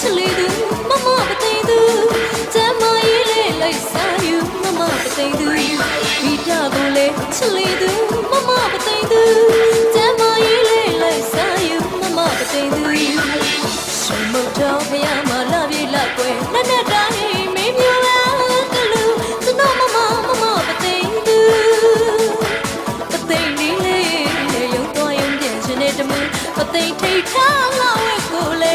ချစ်လေသူမမပသိသူကျမရေးလေလိုက်စားယူမမပသိသူမိပြကိုလေချစ်လေသူမမပသိသူကျမရေးလေလိုက်စားယူမမပသိသူရှမတော်ဖယားမလာပြေလောက်ွယ်နတ်နတ်တိုင်းမင်းမျိုးလာကလူစနောမမမမပသိသူပသိနေလေရုံတော်ရုံပြန်ရှင်နေတမူပသိထိတ်ထားလောက်ဝဲကိုလေ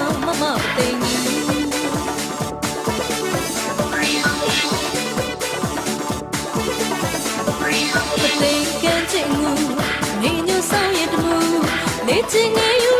မမမမပသိမ့်သူပသိမ့်ကန်ချင်ငူနေညဆောင်ရတမူနေချင်ငယ်ယူလဲရှော့သူမမ